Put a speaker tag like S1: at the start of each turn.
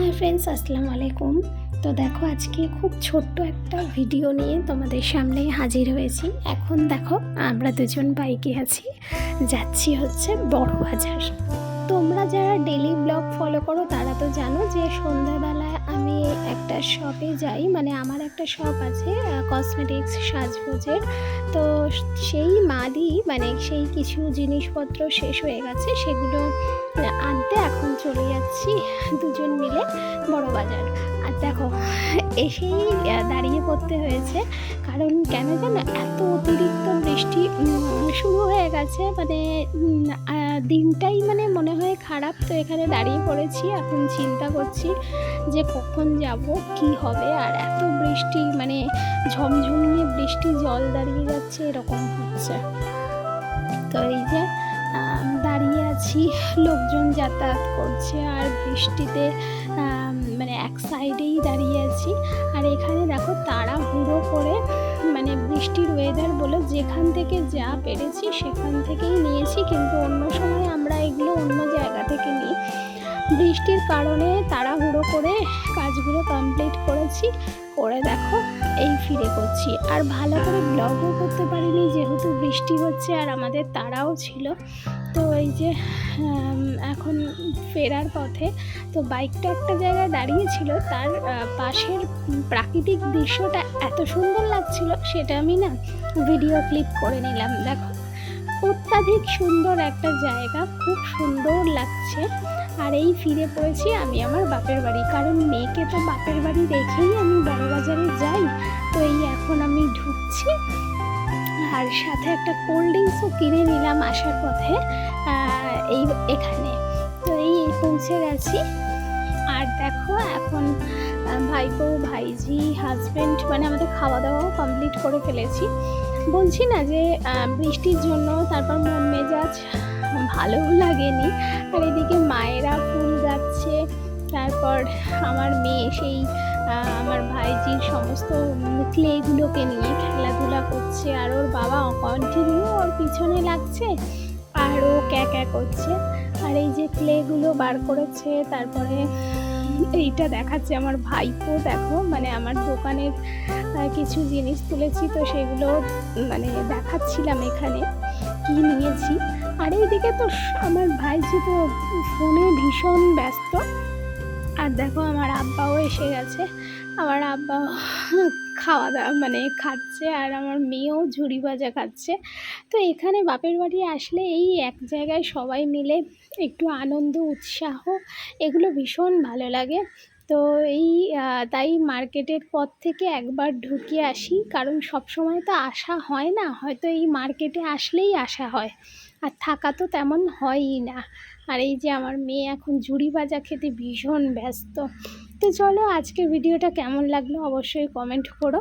S1: Hi friends আসসালামু আলাইকুম। তো দেখো, আজকে খুব ছোট্ট একটা ভিডিও নিয়ে তোমাদের সামনে হাজির হয়েছি। এখন দেখো, আমরা দুজন বাইকে আছি। যাচ্ছি হচ্ছে বড় বাজার তোমরা যারা ডেলি ব্লগ ফলো করো, তারা তো জানো যে সন্ধ্যাবেলায় আমি একটা শপে যাই। মানে আমার একটা শপ আছে কসমেটিক্স সাজগোজের। তো সেই মালই মানে সেই কিছু জিনিসপত্র শেষ হয়ে গেছে, সেগুলো আনতে এখন চলে যাচ্ছি দুজন মিলে বড় বাজার আর দেখো, এসেই দাঁড়িয়ে পড়তে হয়েছে। কারণ কেন জানো, এত অতিরিক্ত বৃষ্টি শুরু হয়ে গেছে। মানে দিনটাই মানে মনে হয় খারাপ। তো এখানে দাঁড়িয়ে পড়েছি, এখন চিন্তা করছি যে কখন যাব, কি হবে? আর এত বৃষ্টি মানে ঝমঝমিয়ে বৃষ্টি, জল দাঁড়িয়ে যাচ্ছে, এরকম হচ্ছে। তো এই যে দাঁড়িয়ে আছি, লোকজন যাতায়াত করছে, আর বৃষ্টিতে মানে এক সাইডেই দাঁড়িয়ে আছি। আর এখানে দেখো তাড়াহুড়ো করে মানে বৃষ্টির ওয়েদার বলে যেখান থেকে যা পেরেছি, সেখান থেকেই নিয়েছি কিন্তু অন্য সময় আমরা এগুলো অন্য জায়গা থেকে নিই। বৃষ্টির কারণে তাড়াহুড়ো করে কাজগুলো কমপ্লিট করেছি। করে দেখো, এই ফিরে করছি। আর ভালো করে ব্লগও করতে পারিনি, যেহেতু বৃষ্টি হচ্ছে আর আমাদের তারাও ছিল। তো এই যে এখন ফেরার পথে, তো বাইকটা একটা জায়গায় দাঁড়িয়েছিল, তার পাশের প্রাকৃতিক দৃশ্যটা এত সুন্দর লাগছিল, সেটা আমি না ভিডিও ক্লিপ করে নিলাম। দেখো অত্যাধিক সুন্দর একটা জায়গা, খুব সুন্দর লাগছে। আর এই ফিরে পড়েছি আমি আমার বাপের বাড়ি। কারণ মেয়েকে তো বাপের বাড়ি রেখেই আমি বড় বাজারে যাই। তো এই এখন আমি ঢুকছি। আর সাথে একটা কোল্ড ড্রিঙ্কসও কিনে নিলাম আসার পথে এই এখানে। তো এই পৌঁছে গেছি। আর দেখো এখন ভাইপো, ভাইজি হাজবেন্ড মানে আমাদের খাওয়া দাওয়াও কমপ্লিট করে ফেলেছি। বলছি না যে বৃষ্টির জন্য তারপর মন মেজাজ ভালোও লাগেনি। আর এদিকে মায়েরা ফুল গাচ্ছে, তারপর আমার মেয়ে সেই আমার ভাইজির সমস্ত ক্লেগুলোকে নিয়ে খেলাধুলা করছে, আর ওর বাবা কন্টিনিউ ওর পিছনে লাগছে, আর ও ক্যা ক্যা করছে। আর এই যে ক্লেগুলো বার করেছে, তারপরে এইটা দেখাচ্ছে আমার ভাইপো, দেখো মানে আমার দোকানের কিছু জিনিস তুলেছি, তো সেগুলো মানে দেখাচ্ছিলাম এখানে কি নিয়েছি। আর এইদিকে তো আমার ভাইজি তো ফোনে ভীষণ ব্যস্ত। আর দেখো আমার আব্বাও এসে গেছে। আমার আব্বা খাওয়া দাওয়া মানে খাচ্ছে আর আমার মেয়েও ঝুড়ি ভাজা খাচ্ছে। তো এখানে বাপের বাড়ি আসলে এই এক জায়গায় সবাই মিলে একটু আনন্দ, উৎসাহ এগুলো ভীষণ ভালো লাগে। তো এই তাই মার্কেটের পর থেকে একবার ঢুকে আসি, কারণ সব সময় তো আসা হয় না, হয়তো এই মার্কেটে আসলেই আসা হয়। আর থাকা তো তেমন হয়ই না। আর এই যে আমার মেয়ে এখন ঝুড়ি ভাজা খেতে ভীষণ ব্যস্ত। তো চলো আজকের ভিডিওটা কেমন লাগল অবশ্যই কমেন্ট করো।